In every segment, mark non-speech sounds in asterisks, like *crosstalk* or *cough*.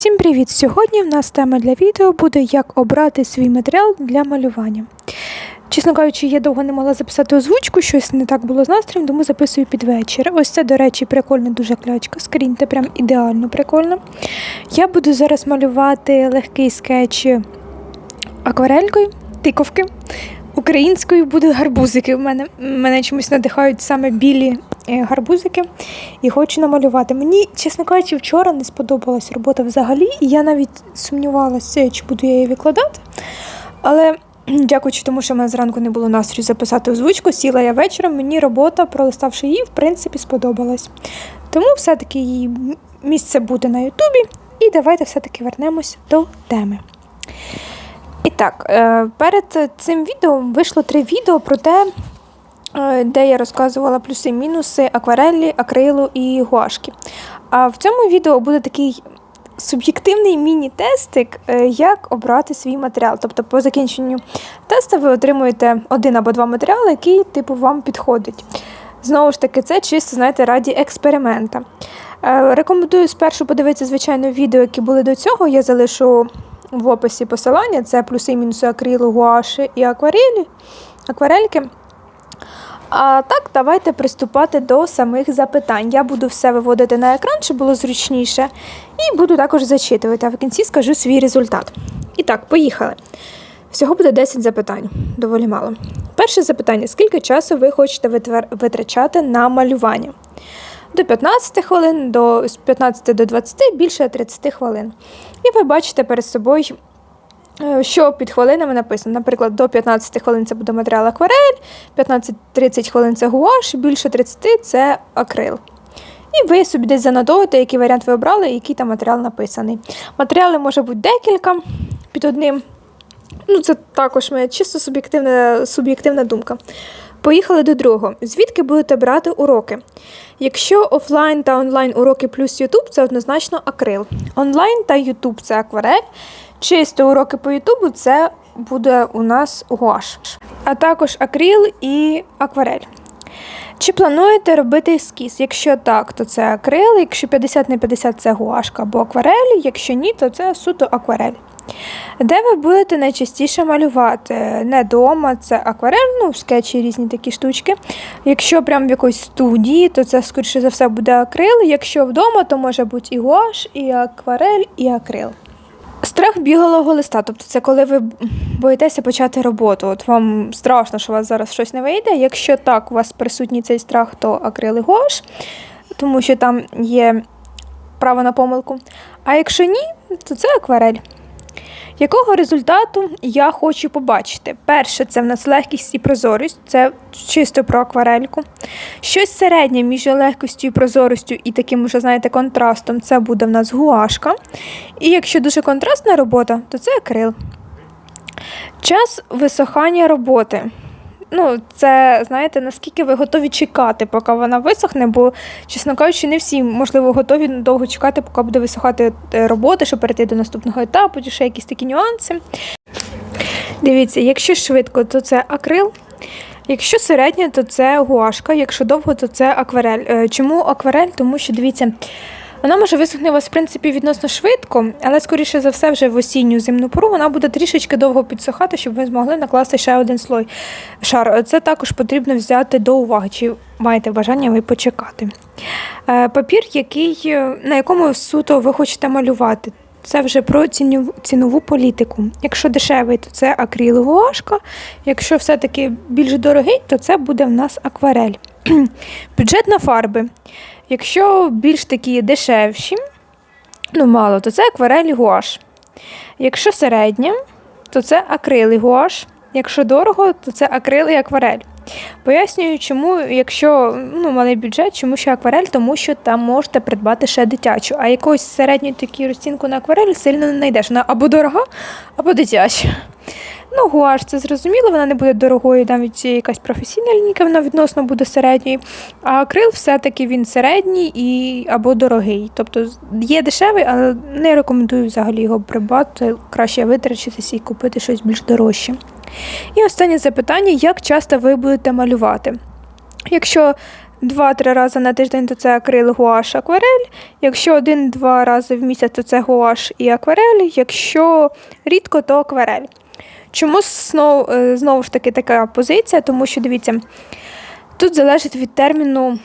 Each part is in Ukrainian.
Всім привіт! Сьогодні в нас тема для відео буде як обрати свій матеріал для малювання. Чесно кажучи, я довго не могла записати озвучку, щось не так було з настроєм, тому записую під вечір. Ось це, до речі, прикольна дуже клячка. Скріньте, прям ідеально прикольно. Я буду зараз малювати легкий скетч акварелькою, тиковки. Українською будуть гарбузики. В мене мене чомусь надихають саме білі е, гарбузики і хочу намалювати. Мені, чесно кажучи, вчора не сподобалась робота взагалі, і я навіть сумнівалася, чи буду я її викладати. Але дякуючи тому, що в мене зранку не було настрою записати озвучку, сіла я вечором, мені робота, пролиставши її, в принципі, сподобалась. Тому все-таки її місце буде на Ютубі. І давайте все-таки вернемось до теми. Так, е, перед цим відео вийшло три відео про те, е, де я розказувала плюси-мінуси акварелі, акрилу і гуашки. А в цьому відео буде такий суб'єктивний міні-тестик, е, як обрати свій матеріал. Тобто, по закінченню тесту ви отримуєте один або два матеріали, які типу вам підходить. Знову ж таки, це чисто, знаєте, раді експеримента. Рекомендую спершу подивитися, звичайно, відео, які були до цього. Я залишу в описі посилання це плюси і мінуси акрилу, гуаші і акварелі, акварельки. А так, давайте приступати до самих запитань. Я буду все виводити на екран, щоб було зручніше, і буду також зачитувати, а в кінці скажу свій результат. І так, поїхали. Всього буде 10 запитань, доволі мало. Перше запитання: скільки часу ви хочете витрачати на малювання? До 15 хвилин, до, з 15 до 20, більше 30 хвилин. І ви бачите перед собою, е, що під хвилинами написано. Наприклад, до 15 хвилин це буде матеріал акварель, 15-30 хвилин це гуаш, більше 30 це акрил. І ви собі десь занотовуєте, який варіант ви обрали і який там матеріал написаний. Матеріали може бути декілька під одним. Ну, Це також моя чисто суб'єктивна суб'єктивна думка. Поїхали до другого. Звідки будете брати уроки? Якщо офлайн та онлайн уроки плюс Ютуб, це однозначно акрил. Онлайн та Ютуб це акварель. Чисто уроки по Ютубу це буде у нас гуаш. А також акрил і акварель. Чи плануєте робити ескіз? Якщо так, то це акрил, якщо 50 на 50 це гуашка або акварель, якщо ні, то це суто акварель. Де ви будете найчастіше малювати? Не вдома, це акварель, ну, скетчі різні такі штучки. Якщо прям в якоїсь студії, то це, скоріше за все, буде акрил. Якщо вдома, то може бути і гуаш, і акварель, і акрил. Страх бігалого листа, тобто це коли ви боїтеся почати роботу. От вам страшно, що у вас зараз щось не вийде. Якщо так, у вас присутній цей страх, то акрил і гуаш, тому що там є право на помилку. А якщо ні, то це акварель. Якого результату я хочу побачити? Перше, це в нас легкість і прозорість, це чисто про акварельку. Щось середнє між легкістю і прозорістю і таким, вже, знаєте, контрастом це буде в нас гуашка. І якщо дуже контрастна робота, то це акрил. Час висохання роботи ну, це знаєте, наскільки ви готові чекати, поки вона висохне, бо, чесно кажучи, не всі, можливо, готові довго чекати, поки буде висохати е, робота, щоб перейти до наступного етапу, чи ще якісь такі нюанси. Дивіться, якщо швидко, то це акрил. Якщо середньо, то це гуашка, якщо довго, то це акварель. Е, чому акварель? Тому що дивіться. Вона може висохне вас, в принципі, відносно швидко, але, скоріше за все, вже в осінню зимну пору вона буде трішечки довго підсохати, щоб ви змогли накласти ще один слой шар. Це також потрібно взяти до уваги, чи маєте бажання ви почекати. Е, папір, який, е, на якому суто ви хочете малювати. Це вже про цінову, цінову політику. Якщо дешевий, то це акриловашка. Якщо все-таки більш дорогий, то це буде в нас акварель. *clears throat* Бюджет на фарби. Якщо більш такі дешевші, ну мало, то це акварель гуаш. Якщо середня, то це акрил і гуаш. Якщо дорого, то це акрил і акварель. Пояснюю, чому, якщо ну, малий бюджет, чому ще акварель, тому що там можете придбати ще дитячу, а якусь середню таку розцінку на акварель сильно не знайдеш. Вона або дорога, або дитяча. Ну, гуаш, це зрозуміло, вона не буде дорогою, навіть якась професійна лінійка, вона відносно буде середньою. А акрил все-таки він середній і або дорогий. Тобто є дешевий, але не рекомендую взагалі його придбати. Краще витрачитися і купити щось більш дорожче. І останнє запитання: як часто ви будете малювати? Якщо 2-3 рази на тиждень, то це акрил, гуаш, акварель. Якщо один-два рази в місяць, то це гуаш і акварель. Якщо рідко, то акварель. Чому знову, е, знову ж таки така позиція? Тому що дивіться, тут залежить від терміну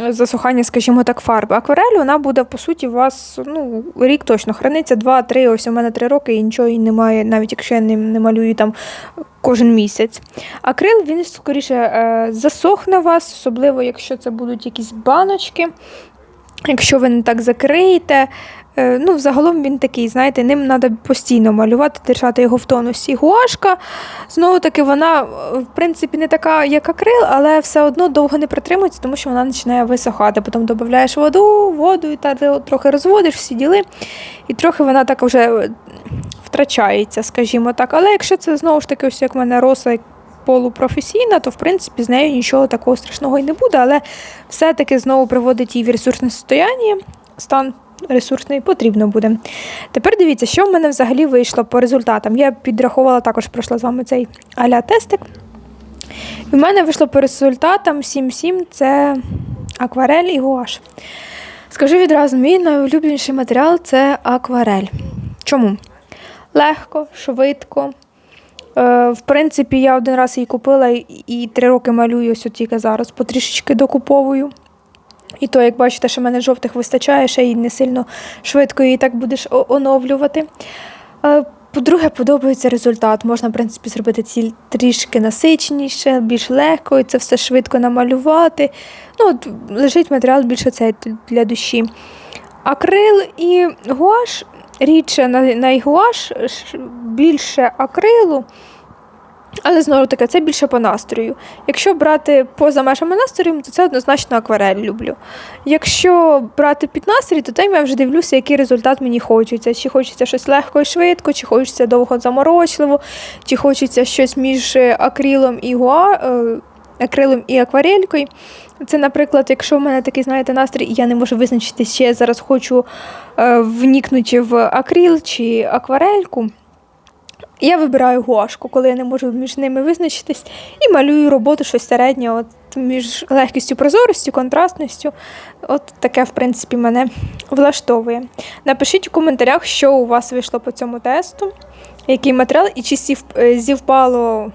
е, засухання, скажімо так, фарби. Акварель вона буде, по суті, у вас ну, рік точно храниться, 2-3, ось у мене 3 роки і нічого немає, навіть якщо я не, не малюю там кожен місяць. Акрил він скоріше е, засохне вас, особливо якщо це будуть якісь баночки. Якщо ви не так закриєте, ну, загалом він такий, знаєте, ним треба постійно малювати, держати його в тонусі. Гуашка, знову таки, вона, е, в принципі, не така, як акрил, але все одно довго не протримується, тому що вона починає висохати. Потім додаєш воду, воду і та трохи розводиш всі діли, і трохи вона так вже втрачається, скажімо так. Але якщо це знову ж таки, ось як в мене роса полупрофесійна, то в принципі з нею нічого такого страшного і не буде, але все-таки знову приводить її в ресурсне состояння, стан ресурсний потрібно буде. Тепер дивіться, що в мене взагалі вийшло по результатам. Я підрахувала, також пройшла з вами цей аля тестик. І в мене вийшло по результатам 7-7 це акварель і гуаш. Скажу відразу, мій найулюбленіший матеріал це акварель. Чому? Легко, швидко. Е, В принципі, я один раз її купила і три роки малюю ось тільки зараз, потрішечки докуповую. І то, як бачите, що в мене жовтих вистачає, ще й не сильно швидко її так будеш оновлювати. Е, по-друге, подобається результат. Можна, в принципі, зробити ці трішки насиченіше, більш легко, і це все швидко намалювати. Ну, от, Лежить матеріал більше цей для душі. Акрил і гуаш рідше на гуаш більше акрилу. Але знову таки, це більше по настрою. Якщо брати поза межами настрою, то це однозначно акварель люблю. Якщо брати під настрій, то там я вже дивлюся, який результат мені хочеться. Чи хочеться щось легко і швидко, чи хочеться довго заморочливо, чи хочеться щось між акрилом і гуа, е, акрилом і акварелькою. Це, наприклад, якщо в мене такий, знаєте, настрій, і я не можу визначити, чи я зараз хочу е, вникнути в акрил чи акварельку. Я вибираю гуашку, коли я не можу між ними визначитись, і малюю роботу щось середнє от між легкістю, прозорістю, контрастністю. От таке, в принципі, мене влаштовує. Напишіть у коментарях, що у вас вийшло по цьому тесту, який матеріал, і чи е, зівпало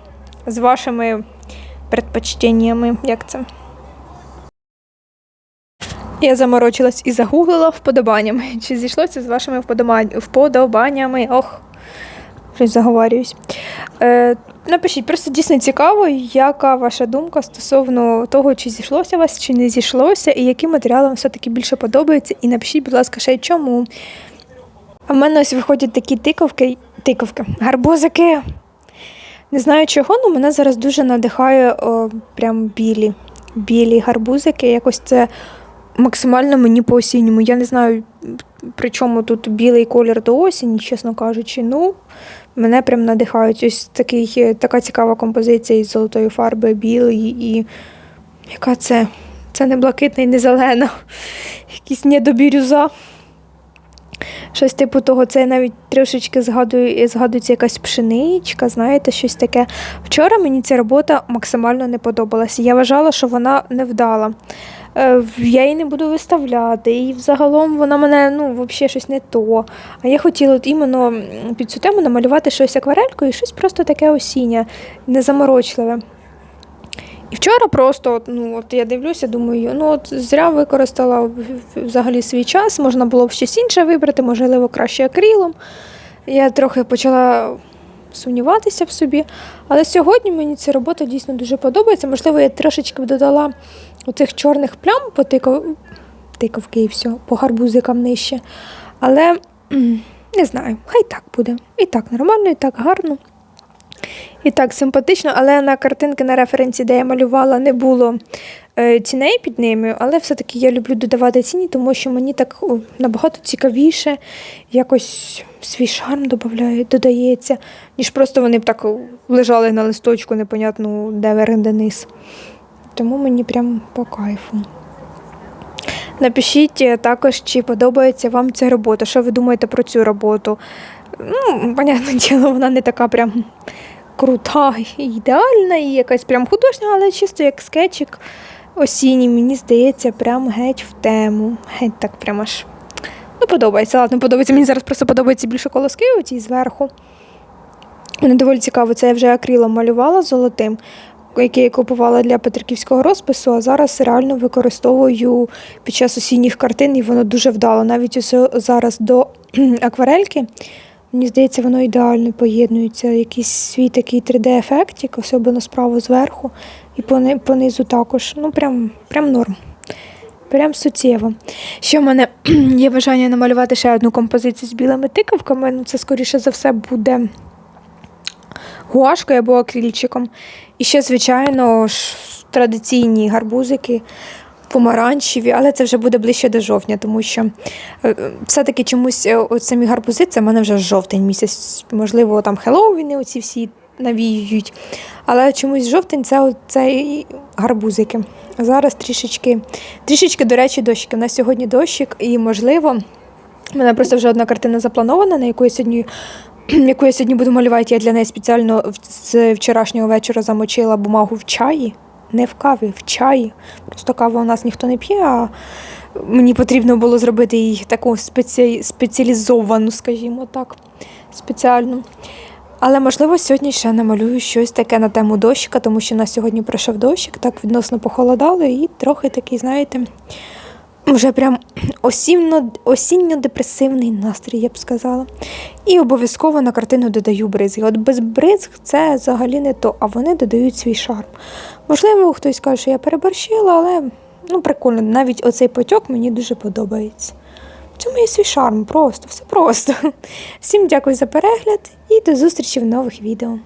з вашими предпочтеннями. Як це? Я заморочилась і загуглила вподобаннями. Чи зійшлося з вашими вподобаннями? Ох щось заговорююсь. Е, Напишіть, просто дійсно цікаво, яка ваша думка стосовно того, чи зійшлося вас, чи не зійшлося, і яким матеріалом все-таки більше подобається. І напишіть, будь ласка, ще й чому. А в мене ось виходять такі тиковки, тиковки, гарбузики. Не знаю чого, але мене зараз дуже надихає о, прям білі. Білі гарбузики. Якось це максимально мені по осінньому. Я не знаю, при чому тут білий колір до осені, чесно кажучи. Ну, Мене прям надихають. Ось такий, е, така цікава композиція із золотої фарби, білої і яка це? Це не блакитна і не зелена. *laughs* Якісь недобірюза. Щось типу того, це навіть трошечки згадую, згадується якась пшеничка, знаєте, щось таке. Вчора мені ця робота максимально не подобалася. Я вважала, що вона невдала. Е, я її не буду виставляти. І взагалом вона мене ну, взагалі щось не то. А я хотіла от іменно під цю тему намалювати щось акварелькою і щось просто таке осіннє, незаморочливе. І вчора просто, ну от я дивлюся, думаю, ну от зря використала взагалі свій час, можна було б щось інше вибрати, можливо, краще акрилом. Я трохи почала сумніватися в собі. Але сьогодні мені ця робота дійсно дуже подобається. Можливо, я трошечки додала оцих чорних плям по тиков... тиковки і все, по гарбузикам нижче. Але не знаю, хай так буде. І так нормально, і так гарно. І так симпатично, але на картинки на референсі, де я малювала, не було е, ціней під ними, але все-таки я люблю додавати ціні, тому що мені так набагато цікавіше, якось свій шарм додає, додається, ніж просто вони б так лежали на листочку, непонятно, де верх, де низ. Тому мені прям по кайфу. Напишіть е, також, чи подобається вам ця робота, що ви думаєте про цю роботу. Ну, понятне *laughs* діло, вона не така прям крута і ідеальна, і якась прям художня, але чисто як скетчик. осінній, мені здається, прям геть в тему. Геть так прямо аж. Ну, подобається, ладно, подобається. Мені зараз просто подобаються більше колоски оці зверху. Вони доволі цікаво. Це я вже акрилом малювала золотим, який я купувала для петриківського розпису, а зараз реально використовую під час осінніх картин, і воно дуже вдало. Навіть ось зараз до *clears throat* акварельки. Мені здається, воно ідеально поєднується. Якийсь свій такий 3D-ефектик, особливо справа зверху, і понизу також. Ну, прям, прям норм. Прям суттєво. Ще в мене *clears throat* є бажання намалювати ще одну композицію з білими тикавками. Ну, це, скоріше за все, буде гуашкою або акрильчиком. І ще, звичайно, ж, традиційні гарбузики помаранчеві, але це вже буде ближче до жовтня, тому що е, е, все-таки чомусь е, самі гарбузи, це в мене вже жовтень місяць. Можливо, там Хеллоуіни оці всі навіюють. Але чомусь жовтень це цей гарбузики. А зараз трішечки, трішечки, до речі, дощики. У нас сьогодні дощик, і можливо, у мене просто вже одна картина запланована, на яку я сьогодні. *clears throat* Яку я сьогодні буду малювати, я для неї спеціально з вчорашнього вечора замочила бумагу в чаї. Не в каві, в чаї. Просто каву у нас ніхто не п'є, а мені потрібно було зробити її таку спеці... спеціалізовану, скажімо так, спеціальну. Але можливо сьогодні ще намалюю щось таке на тему дощика, тому що на сьогодні пройшов дощик, так відносно похолодало і трохи такий, знаєте, вже прям осінньо, осінньо-депресивний настрій, я б сказала. І обов'язково на картину додаю бризги. От без бризг це взагалі не то, а вони додають свій шарм. Можливо, хтось каже, що я переборщила, але ну прикольно, навіть оцей потік мені дуже подобається. В цьому є свій шарм, просто, все просто. *laughs* Всім дякую за перегляд і до зустрічі в нових відео.